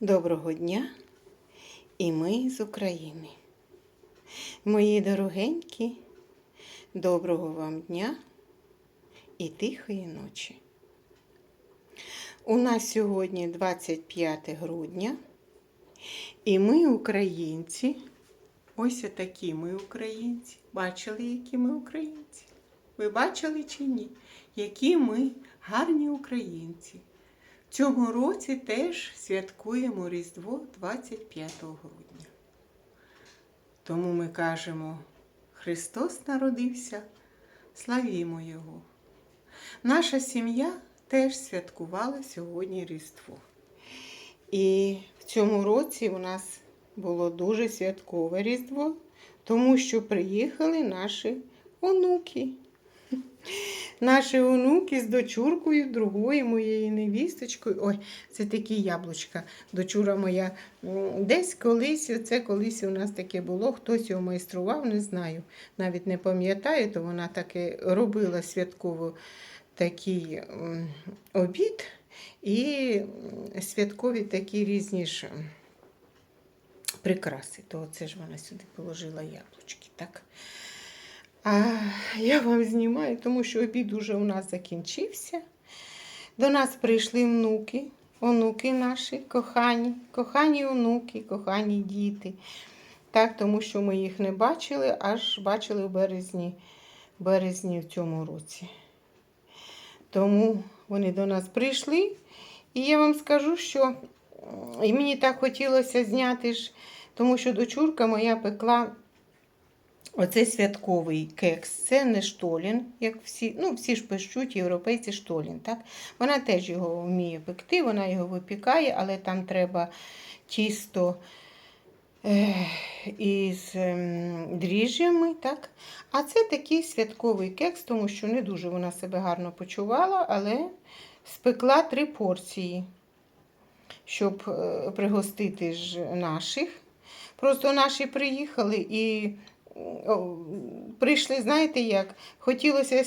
Доброго дня і ми з України. Мої дорогенькі, доброго вам дня і тихої ночі. У нас сьогодні 25 грудня, і ми, українці, ось такі ми українці. Бачили, які ми українці? Ви бачили чи ні? Які ми гарні українці. Цьому році теж святкуємо Різдво 25 грудня. Тому ми кажемо, Христос народився, славімо Його. Наша сім'я теж святкувала сьогодні Різдво. І в цьому році у нас було дуже святкове Різдво, тому що приїхали наші онуки. Наші онуки з дочуркою другої моєї невісточкою. Ой, це такі яблучка. Дочура моя десь колись, оце колись у нас таке було. Хтось його майстрував, не знаю. Навіть не пам'ятаю, то вона таки робила святково такий обід і святкові такі різні ж прикраси. То це ж вона сюди положила яблучки. так? А я вам знімаю, тому що обід уже у нас закінчився. До нас прийшли внуки, онуки наші, кохані, кохані онуки, кохані діти. Так, тому що ми їх не бачили, аж бачили в березні, березні в цьому році. Тому вони до нас прийшли. І я вам скажу, що і мені так хотілося зняти ж, тому що дочурка моя пекла Оце святковий кекс, це не штолін, як всі, ну всі ж пишуть, європейці штолін. так? Вона теж його вміє пекти, вона його випікає, але там треба тісто е, із ем, дріжджами. так? А це такий святковий кекс, тому що не дуже вона себе гарно почувала, але спекла три порції, щоб е, пригостити ж наших. Просто наші приїхали і прийшли, знаєте як, хотілося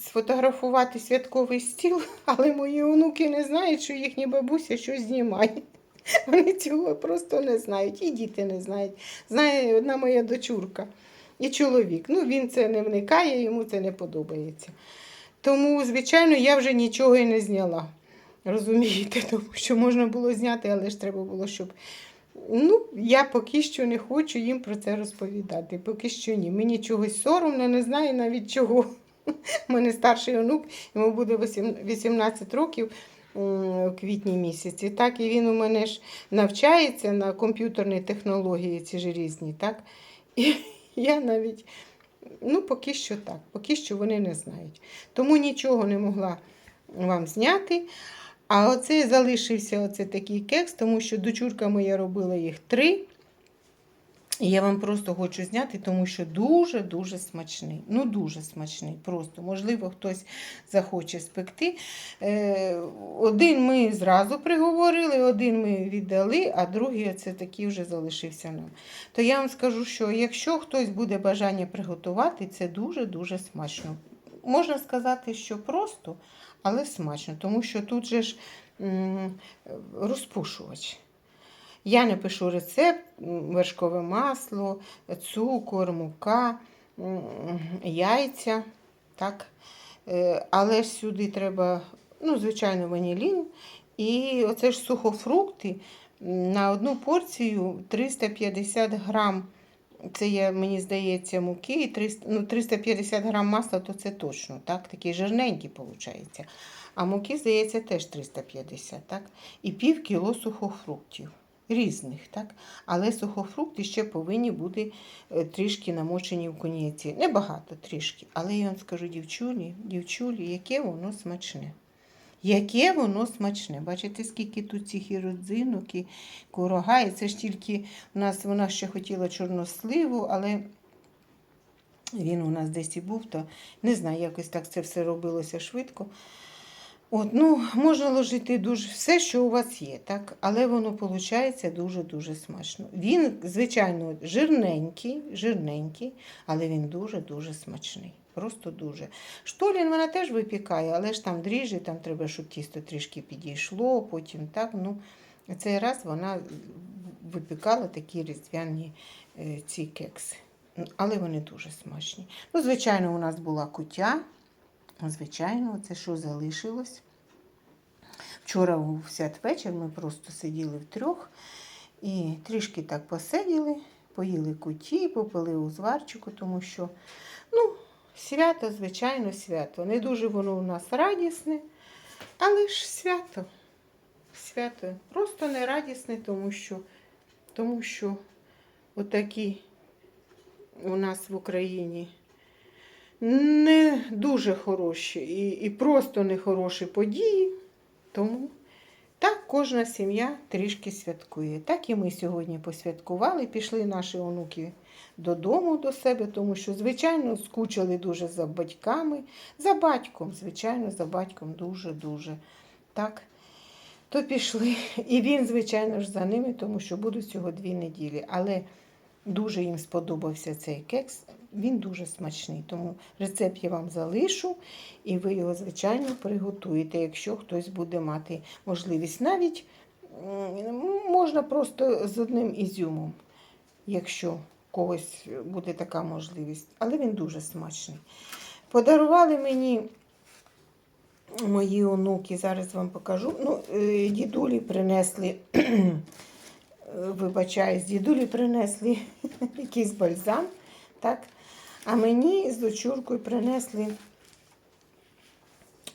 сфотографувати святковий стіл, але мої онуки не знають, що їхня бабуся щось знімає. Вони цього просто не знають, і діти не знають. Знає одна моя дочурка і чоловік. Ну, він це не вникає, йому це не подобається. Тому, звичайно, я вже нічого і не зняла. Розумієте, тому що можна було зняти, але ж треба було, щоб Ну, я поки що не хочу їм про це розповідати. Поки що ні. Мені чогось соромно, не знаю навіть чого. У мене старший онук, йому буде 18 років у квітні місяці. Так, і він у мене ж навчається на комп'ютерні технології, ці ж різні. Так? І я навіть, ну, поки що так, поки що вони не знають. Тому нічого не могла вам зняти. А оце залишився оце такий кекс, тому що дочурка моя робила їх три. І я вам просто хочу зняти, тому що дуже-дуже смачний. Ну, дуже смачний. Просто, можливо, хтось захоче спекти. Е, один ми зразу приговорили, один ми віддали, а другий це такий вже залишився нам. То я вам скажу, що якщо хтось буде бажання приготувати, це дуже-дуже смачно. Можна сказати, що просто, але смачно, тому що тут же ж розпушувач. Я не пишу рецепт, вершкове масло, цукор, мука, яйця. Так? Е, Але ж сюди треба, ну, звичайно, ванілін. І оце ж сухофрукти на одну порцію 350 грам. Це є, мені здається, муки і 300, ну, 350 грам масла, то це точно, так? Такі жирненькі, виходить. А муки, здається, теж 350, так? І пів кіло сухофруктів. Різних, так? Але сухофрукти ще повинні бути е, трішки намочені в коньяці. Небагато трішки. Але я вам скажу, дівчулі, дівчулі, яке воно смачне. Яке воно смачне. Бачите, скільки тут цих і родзинок, і курага. І це ж тільки у нас вона ще хотіла чорносливу, але він у нас десь і був, то не знаю, якось так це все робилося швидко. От, ну, можна ложити дуже все, що у вас є, так? але воно виходить дуже-дуже смачно. Він, звичайно, жирненький, жирненький, але він дуже-дуже смачний. Просто дуже. Штолін вона теж випікає, але ж там дріжджі, там треба, щоб тісто трішки підійшло, потім так. ну, Цей раз вона випікала такі різдвяні е, ці кекси. Але вони дуже смачні. Ну, звичайно, у нас була кутя. Звичайно, це що залишилось. Вчора у святвечір ми просто сиділи втрьох і трішки так посиділи, поїли куті, попили узварчику, тому що ну, свято, звичайно, свято. Не дуже воно у нас радісне, але ж свято. Свято. Просто не радісне, тому що, тому що отакі у нас в Україні не дуже хороші і, і просто не хороші події. Тому кожна сім'я трішки святкує. Так і ми сьогодні посвяткували, пішли наші онуки додому до себе, тому що, звичайно, скучили дуже за батьками, за батьком, звичайно, за батьком дуже-дуже. Так. То пішли. І він, звичайно ж, за ними, тому що будуть всього дві неділі. Але дуже їм сподобався цей кекс. Він дуже смачний. Тому рецепт я вам залишу, і ви його, звичайно, приготуєте, якщо хтось буде мати можливість. Навіть можна просто з одним ізюмом, якщо когось буде така можливість. Але він дуже смачний. Подарували мені мої онуки, зараз вам покажу. Ну, е, дідулі принесли, е, вибачаюсь, дідулі принесли якийсь бальзам, так? А мені з дочуркою принесли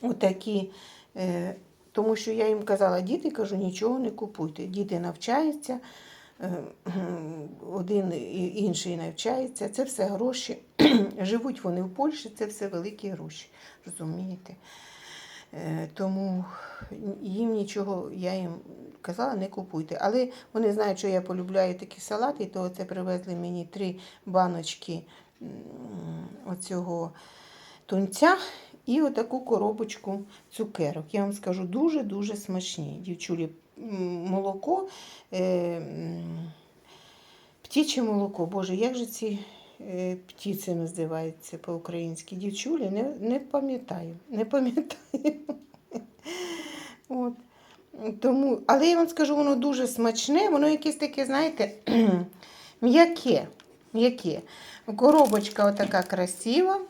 отакі, е, тому що я їм казала, діти, кажу, нічого не купуйте. Діти навчаються, е, один і інший навчається. Це все гроші. Живуть вони в Польщі, це все великі гроші. Розумієте? Е, Тому їм нічого, я їм казала, не купуйте. Але вони знають, що я полюбляю такі салати, то це привезли мені три баночки оцього тунця і отаку коробочку цукерок. Я вам скажу, дуже-дуже смачні. Дівчулі, молоко, е, птіче молоко. Боже, як же ці е, птіці називаються по-українськи? Дівчулі, не, не пам'ятаю. Не пам'ятаю. От. Тому, але я вам скажу, воно дуже смачне, воно якесь таке, знаєте, м'яке. М'яке. Коробочка отака красива,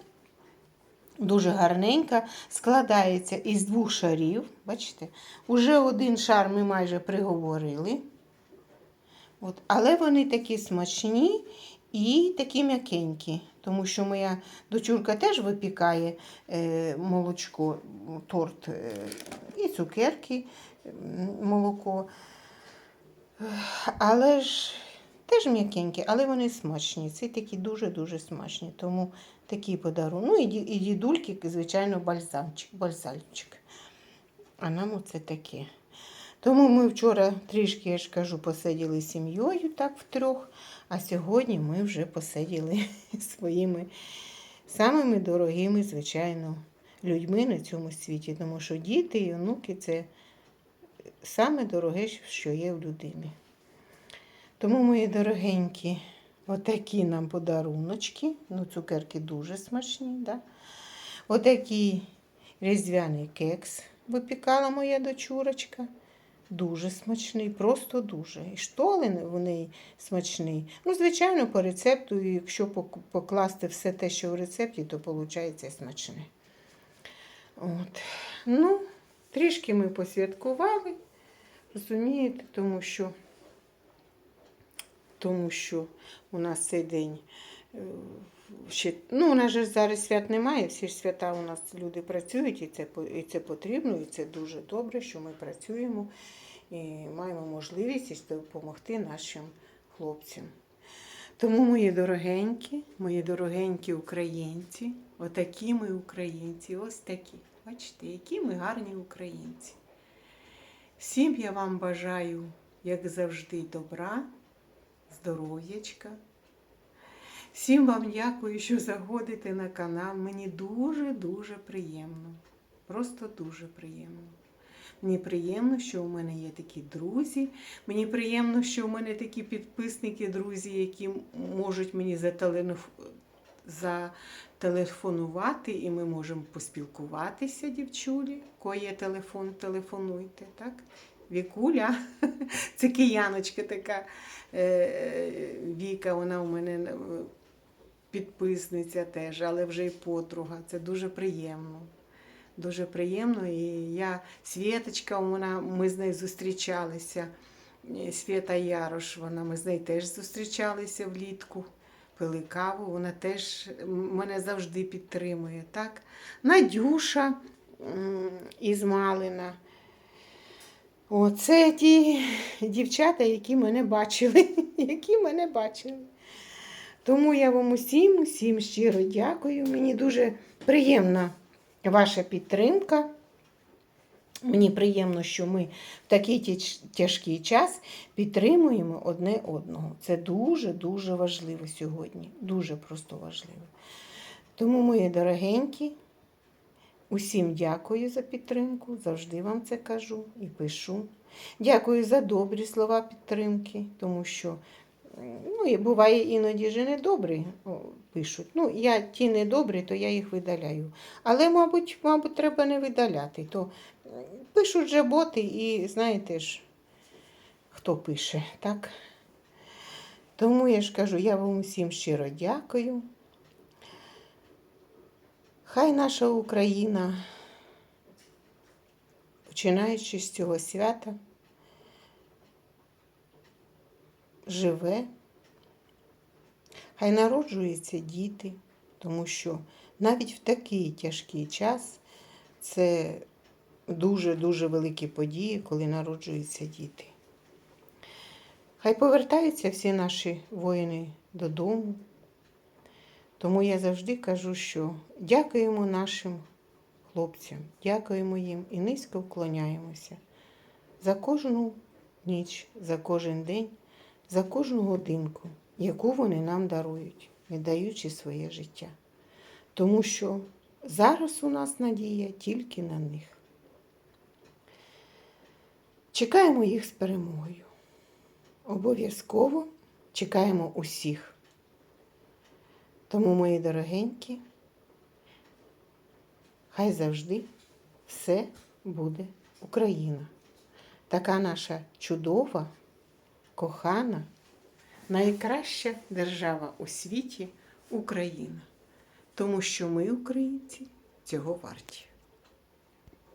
дуже гарненька, складається із двох шарів. Бачите? Уже один шар ми майже приговорили. От. Але вони такі смачні і такі м'якенькі. Тому що моя дочурка теж випікає е, молочко, торт е, і цукерки, молоко. Але ж теж м'якенькі, але вони смачні. Це такі дуже-дуже смачні. Тому такий подарунок. Ну і, ді- і дідульки, звичайно, бальзамчик, бальзамчик. А нам оце таке. Тому ми вчора трішки, я ж кажу, посиділи сім'єю так втрьох, а сьогодні ми вже посиділи своїми самими дорогими, звичайно, людьми на цьому світі. Тому що діти і онуки це саме дороге, що є в людині. Тому, мої дорогенькі, отакі нам подаруночки. Ну, цукерки дуже смачні, да? Отакий різдвяний кекс випікала моя дочурочка. Дуже смачний, просто дуже. І штолен вони смачний. Ну, звичайно, по рецепту, якщо покласти все те, що в рецепті, то виходить смачне. От. Ну, трішки ми посвяткували, розумієте, тому що, тому що у нас цей день. е, Ще, ну, у нас же зараз свят немає, всі ж свята у нас люди працюють, і це, і це потрібно, і це дуже добре, що ми працюємо і маємо можливість допомогти нашим хлопцям. Тому, мої дорогенькі, мої дорогенькі українці, отакі ми українці, ось такі. Бачите, які ми гарні українці. Всім я вам бажаю, як завжди, добра, здоров'ячка. Всім вам дякую, що заходите на канал. Мені дуже-дуже приємно. Просто дуже приємно. Мені приємно, що у мене є такі друзі. Мені приємно, що у мене такі підписники, друзі, які можуть мені зателефонувати, і ми можемо поспілкуватися, дівчулі. Кої є телефон, телефонуйте, так? Вікуля. Це кияночка така е, Віка, вона у мене е, підписниця теж, але вже й подруга. Це дуже приємно. Дуже приємно. І я Світочка, вона, ми з нею зустрічалися. Е, Свята Ярош, вона, ми з нею теж зустрічалися влітку, пили каву, вона теж мене завжди підтримує. Так? Надюша із Малина. Оце ті дівчата, які мене бачили, які мене бачили. Тому я вам усім, усім щиро дякую. Мені дуже приємна ваша підтримка. Мені приємно, що ми в такий тяжкий час підтримуємо одне одного. Це дуже-дуже важливо сьогодні. Дуже просто важливо. Тому, мої дорогенькі, усім дякую за підтримку. Завжди вам це кажу і пишу. Дякую за добрі слова підтримки, тому що ну, буває іноді ж недобрі пишуть. Ну, я ті недобрі, то я їх видаляю. Але, мабуть, мабуть, треба не видаляти. То пишуть же боти, і знаєте ж, хто пише, так? Тому я ж кажу, я вам усім щиро дякую. Хай наша Україна, починаючи з цього свята, живе, хай народжуються діти, тому що навіть в такий тяжкий час це дуже-дуже великі події, коли народжуються діти. Хай повертаються всі наші воїни додому. Тому я завжди кажу, що дякуємо нашим хлопцям, дякуємо їм і низько вклоняємося за кожну ніч, за кожен день, за кожну годинку, яку вони нам дарують, віддаючи своє життя. Тому що зараз у нас надія тільки на них. Чекаємо їх з перемогою. Обов'язково чекаємо усіх. Тому, мої дорогенькі, хай завжди все буде Україна. Така наша чудова, кохана, найкраща держава у світі Україна. Тому що ми, українці, цього варті.